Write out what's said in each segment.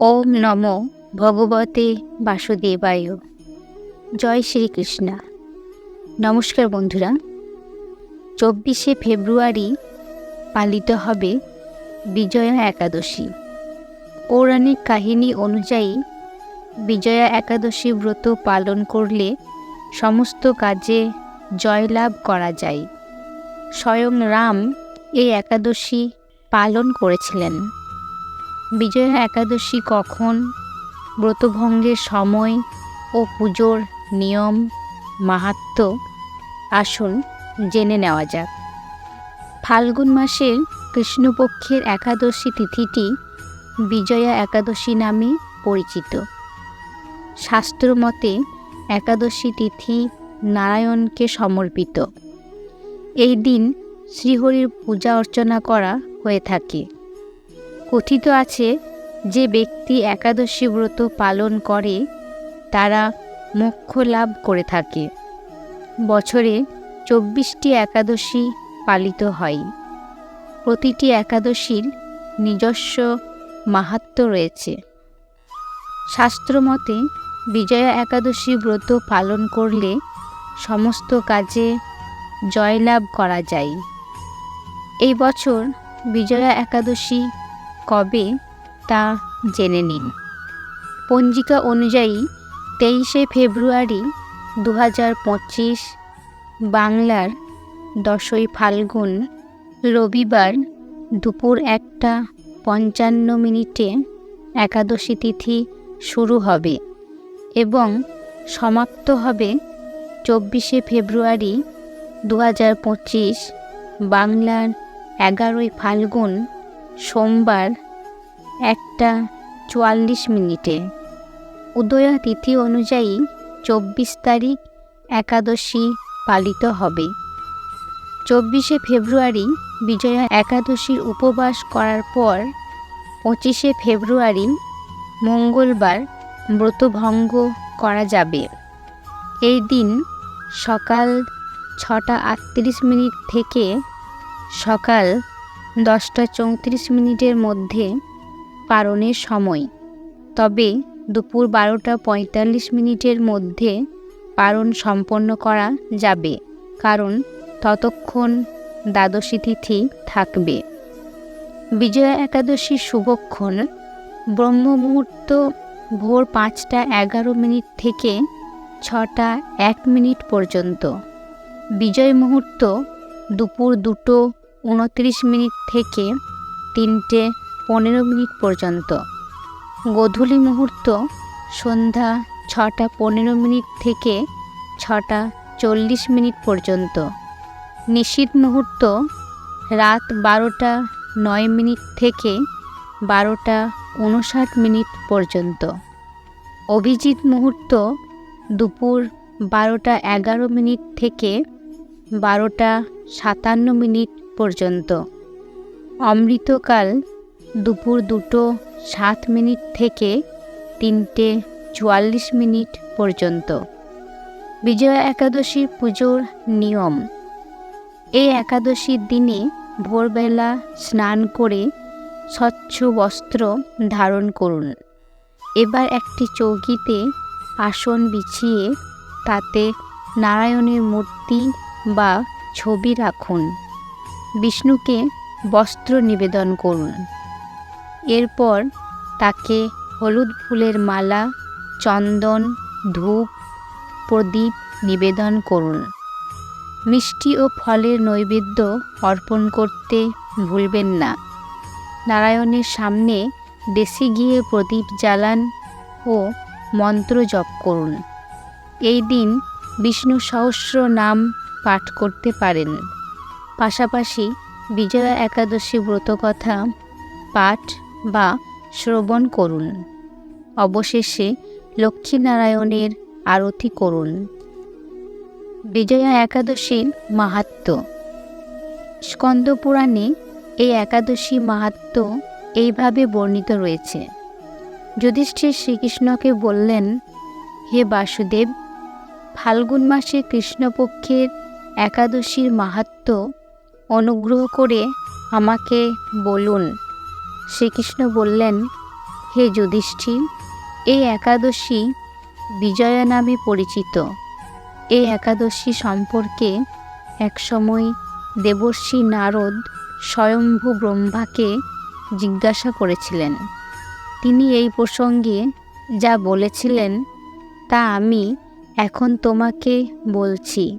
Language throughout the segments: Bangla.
ওম নম ভগবতে বাসুদেবায়। জয় শ্রীকৃষ্ণা। নমস্কার বন্ধুরা, চব্বিশে ফেব্রুয়ারি পালিত হবে বিজয়া একাদশী। পৌরাণিক কাহিনী অনুযায়ী বিজয়া একাদশী ব্রত পালন করলে সমস্ত কাজে জয়লাভ করা যায়। স্বয়ং রাম এই একাদশী পালন করেছিলেন। বিজয়া একাদশী কখন? ব্রতভঙ্গের সময় ও পুজোর নিয়ম, মাহাত্ম, আসুন জেনে নেওয়া যাক। ফাল্গুন মাসের কৃষ্ণপক্ষের একাদশী তিথিটি বিজয়া একাদশী নামে পরিচিত। শাস্ত্রমতে একাদশী তিথি নারায়ণকে সমর্পিত। এই দিন শ্রীহরির পূজা অর্চনা করা হয়ে থাকে। কথিত আছে যে ব্যক্তি একাদশী ব্রত পালন করে, তারা মোক্ষ লাভ করে থাকে। বছরে চব্বিশটি একাদশী পালিত হয়। প্রতিটি একাদশীর নিজস্ব মাহাত্ম রয়েছে। শাস্ত্রমতে বিজয়া একাদশী ব্রত পালন করলে সমস্ত কাজে জয়লাভ করা যায়। এই বছর বিজয়া একাদশী কবে তা জেনে নিন। পঞ্জিকা অনুযায়ী তেইশে ফেব্রুয়ারি দু পঁচিশ বাংলার দশই ফাল্গুন রবিবার দুপুর একটা পঞ্চান্ন মিনিটে একাদশী তিথি শুরু হবে এবং সমাপ্ত হবে চব্বিশে ফেব্রুয়ারি দু বাংলার এগারোই ফাল্গুন সোমবার একটা চুয়াল্লিশ মিনিটে। উদয়া তিথি অনুযায়ী চব্বিশ তারিখ একাদশী পালিত হবে। চব্বিশে ফেব্রুয়ারি বিজয়া একাদশীর উপবাস করার পর পঁচিশে ফেব্রুয়ারি মঙ্গলবার ব্রতভঙ্গ করা যাবে। এই দিন সকাল ছটা আটত্রিশ মিনিট থেকে সকাল দশটা চৌত্রিশ মিনিটের মধ্যে পারণের সময়। তবে দুপুর বারোটা পঁয়তাল্লিশ মিনিটের মধ্যে পারণ সম্পন্ন করা যাবে, কারণ ততক্ষণ দ্বাদশী তিথি থাকবে। বিজয়া একাদশীর শুভক্ষণ ব্রহ্ম মুহূর্ত ভোর পাঁচটা এগারো মিনিট থেকে ছটা এক মিনিট পর্যন্ত। বিজয় মুহূর্ত দুপুর দুটো উনত্রিশ মিনিট থেকে তিনটে পনেরো মিনিট পর্যন্ত। গোধূলি মুহূর্ত সন্ধ্যা ছটা পনেরো মিনিট থেকে ছটা চল্লিশ মিনিট পর্যন্ত। নিশীত মুহূর্ত রাত বারোটা নয় মিনিট থেকে বারোটা উনষাট মিনিট পর্যন্ত। অভিজিৎ মুহূর্ত দুপুর বারোটা এগারো মিনিট থেকে বারোটা সাতান্ন মিনিট পর্যন্ত। অমৃতকাল দুপুর দুটো সাত মিনিট থেকে তিনটে চুয়াল্লিশ মিনিট পর্যন্ত। বিজয়া একাদশী পুজোর নিয়ম। এই একাদশীর দিনে ভোরবেলা স্নান করে স্বচ্ছ বস্ত্র ধারণ করুন। এবার একটি চৌকিতে আসন বিছিয়ে তাতে নারায়ণের মূর্তি বা ছবি রাখুন। বিষ্ণুকে বস্ত্র নিবেদন করুন। এরপর তাকে হলুদ ফুলের মালা, চন্দন, ধূপ, প্রদীপ নিবেদন করুন। মিষ্টি ও ফলের নৈবেদ্য অর্পণ করতে ভুলবেন না। নারায়ণের সামনে দেশে গিয়ে প্রদীপ জ্বালান ও মন্ত্র জপ করুন। এই দিন বিষ্ণু সহস্র নাম পাঠ করতে পারেন। পাশাপাশি বিজয়া একাদশী ব্রতকথা পাঠ বা শ্রবণ করুন। অবশেষে লক্ষ্মীনারায়ণের আরতি করুন। বিজয়া একাদশীর মাহাত্ম। স্কন্দ পুরাণে এই একাদশী মাহাত্ম এইভাবে বর্ণিত রয়েছে। যুধিষ্ঠির শ্রীকৃষ্ণকে বললেন, হে বাসুদেব, ফাল্গুন মাসে কৃষ্ণপক্ষের একাদশীর মাহাত্ম অনুগ্রহ করে আমাকে বলুন। শ্রীকৃষ্ণ বললেন, হে যুধিষ্ঠির, এই একাদশী বিজয়া নামে পরিচিত। এই একাদশী সম্পর্কে একসময় দেবর্ষি নারদ স্বয়ম্ভু ব্রহ্মাকে জিজ্ঞাসা করেছিলেন। তিনি এই প্রসঙ্গে যা বলেছিলেন তা আমি এখন তোমাকে বলছি।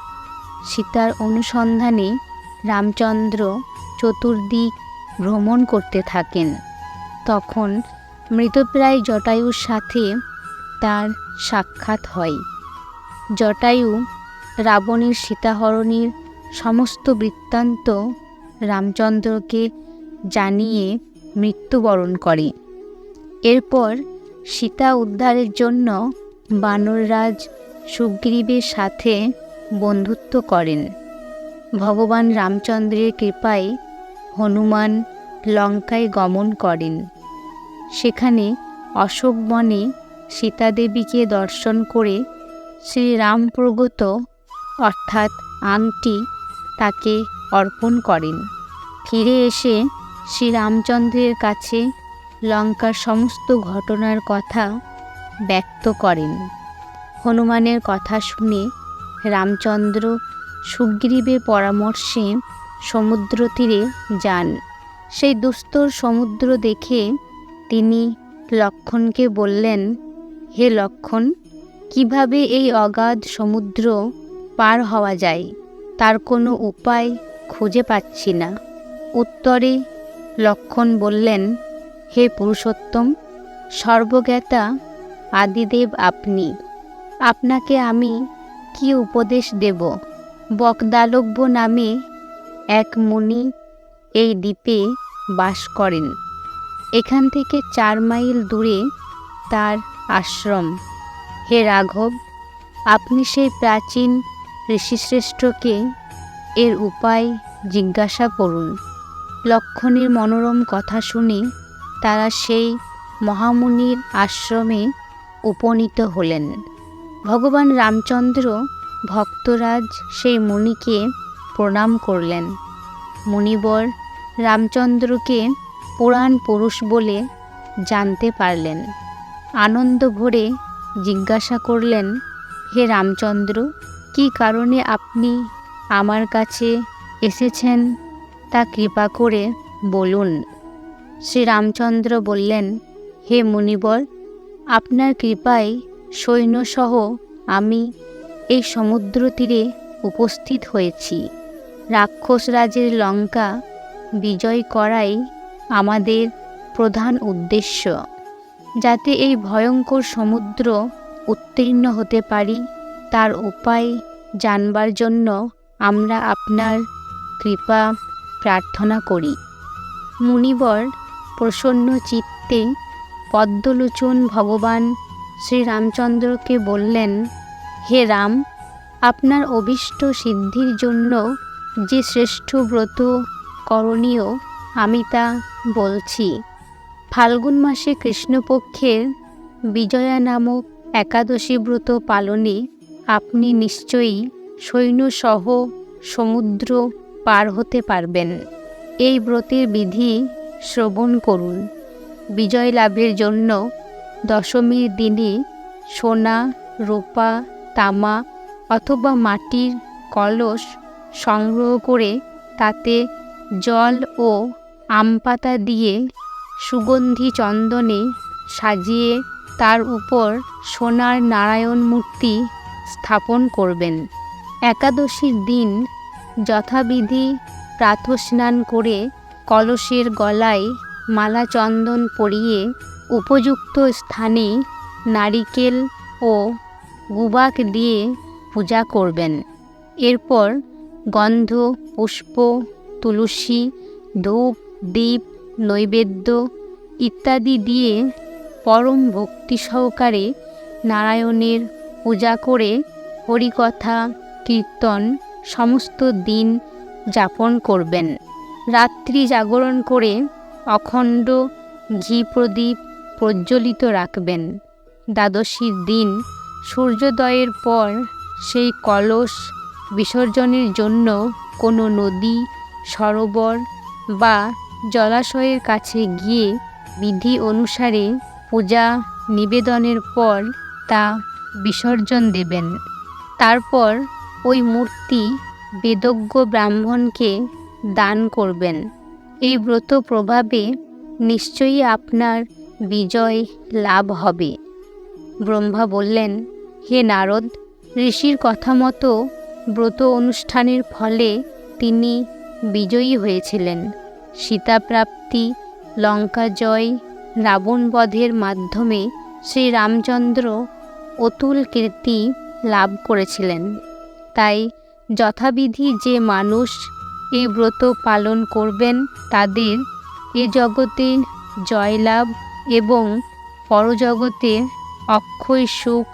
সীতার অনুসন্ধানে রামচন্দ্র চতুর্দিক ভ্রমণ করতে থাকেন। তখন মৃতপ্রায় জটায়ুর সাথে তার সাক্ষাৎ হয়। জটায়ু রাবণের সীতাহরণের সমস্ত বৃত্তান্ত রামচন্দ্রকে জানিয়ে মৃত্যুবরণ করে। এরপর সীতা উদ্ধারের জন্য বানররাজ সুগ্রীবের সাথে বন্ধুত্ব করেন। ভগবান রামচন্দ্রের কৃপায় হনুমান লঙ্কায় গমন করেন। সেখানে অশোক বনে সীতাদেবীকে দর্শন করে শ্রীরাম প্রগত অর্থাৎ আংটি, তাকে অর্পণ করেন। ফিরে এসে শ্রীরামচন্দ্রের কাছে লঙ্কার সমস্ত ঘটনার কথা ব্যক্ত করেন। হনুমানের কথা শুনে রামচন্দ্র সুগ্রীবের পরামর্শে সমুদ্র তীরে যান। সেই দুস্তর সমুদ্র দেখে তিনি লক্ষণকে বললেন, হে লক্ষণ, কীভাবে এই অগাধ সমুদ্র পার হওয়া যায়? তার কোনো উপায় খুঁজে পাচ্ছি না। উত্তরে লক্ষণ বললেন, হে পুরুষোত্তম, সর্বজ্ঞাতা আদিদেব আপনি। আপনাকে আমি কি উপদেশ দেব? বকদালব্য নামে এক মুনি এই দ্বীপে বাস করেন। এখান থেকে চার মাইল দূরে তার আশ্রম। হে রাঘব, আপনি সেই প্রাচীন ঋষিশ্রেষ্ঠকে এর উপায় জিজ্ঞাসা করুন। লক্ষণের মনোরম কথা শুনে তারা সেই মহামুনির আশ্রমে উপনীত হলেন। ভগবান রামচন্দ্র ভক্তরাজ সেই মুনিকে প্রণাম করলেন। মুনিবর রামচন্দ্রকে পুরাণ পুরুষ বলে জানতে পারলেন। আনন্দ ভরে জিজ্ঞাসা করলেন, হে রামচন্দ্র, কি কারণে আপনি আমার কাছে এসেছেন? তা কৃপা করে বলুন। শ্রীরামচন্দ্র বললেন, হে মুনিবর, আপনার কৃপায় সৈন্যসহ আমি এই সমুদ্র তীরে উপস্থিত হয়েছি। রাক্ষসরাজের লঙ্কা বিজয় করাই আমাদের প্রধান উদ্দেশ্য। যাতে এই ভয়ঙ্কর সমুদ্র উত্তীর্ণ হতে পারি, তার উপায় জানবার জন্য আমরা আপনার কৃপা প্রার্থনা করি। মুনিবর প্রসন্ন চিত্তে পদ্মলোচন ভগবান শ্রীরামচন্দ্রকে বললেন, হে রাম, আপনার অভীষ্ট সিদ্ধির জন্য যে শ্রেষ্ঠ ব্রত করণীয় আমি তা বলছি। ফাল্গুন মাসে কৃষ্ণপক্ষের বিজয়া নামক একাদশী ব্রত পালনে আপনি নিশ্চয়ই সৈন্যসহ সমুদ্র পার হতে পারবেন। এই ব্রতের বিধি শ্রবণ করুন। বিজয় লাভের জন্য দশমীর দিনে সোনা, রূপা, তামা অথবা মাটির কলস সংগ্রহ করে তাতে জল ও আম পাতা দিয়ে সুগন্ধি চন্দনে সাজিয়ে তার উপর সোনার নারায়ণ মূর্তি স্থাপন করবেন। একাদশীর দিন যথাবিধি প্রাতস্নান করে কলসের গলায় মালা চন্দন পরিয়ে উপযুক্ত স্থানে নারিকেল ও গুবাক দিয়ে পূজা করবেন। এরপর গন্ধ, পুষ্প, তুলসী, ধূপ দ্বীপ নৈবেদ্য ইত্যাদি দিয়ে পরম ভক্তি সহকারে নারায়ণের পূজা করে হরিকথা, কীর্তন, সমস্ত দিন যাপন করবেন। রাত্রি জাগরণ করে অখণ্ড ঘি প্রদীপ প্রজ্বলিত রাখবেন। দ্বাদশীর দিন, সূর্যোদয়ের পর সেই কলস বিসর্জনের জন্য কোনো নদী, সরোবর বা জলাশয়ের কাছে গিয়ে বিধি অনুসারে পূজা নিবেদনের পর তা বিসর্জন দেবেন। তারপর ওই মূর্তি বেদজ্ঞ ব্রাহ্মণকে দান করবেন। এই ব্রত প্রভাবে নিশ্চয়ই আপনার বিজয় লাভ হবে। ব্রহ্মা বললেন, হে নারদ, ঋষির কথা মতো ব্রত অনুষ্ঠানের ফলে তিনি বিজয়ী হয়েছিলেন। সীতাপ্রাপ্তি, লঙ্কা জয়, রাবণ বধের মাধ্যমে শ্রী রামচন্দ্র অতুল কীর্তি লাভ করেছিলেন। তাই যথাবিধি যে মানুষ এই ব্রত পালন করবেন, তাদের এ জগতে জয়লাভ এবং পরজগতে অক্ষয় সুখ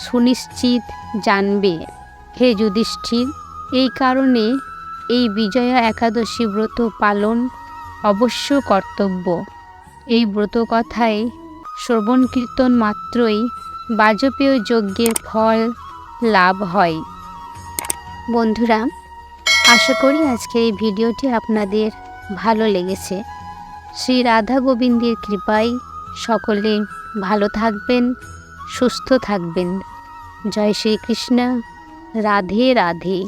সুনিশ্চিত জানবে। হে যুধিষ্ঠির, এই কারণে এই বিজয়া একাদশী ব্রত পালন অবশ্য কর্তব্য। এই ব্রত কথায় শ্রবণ কীর্তন মাত্রই বাজপেয় যজ্ঞের ফল লাভ হয়। বন্ধুরা, আশা করি আজকের এই ভিডিওটি আপনাদের ভালো লেগেছে। শ্রী রাধা গোবিন্দের কৃপায় সকলে ভালো থাকবেন সুস্থ থাকবেন। জয় শ্রীকৃষ্ণ। রাধে রাধে।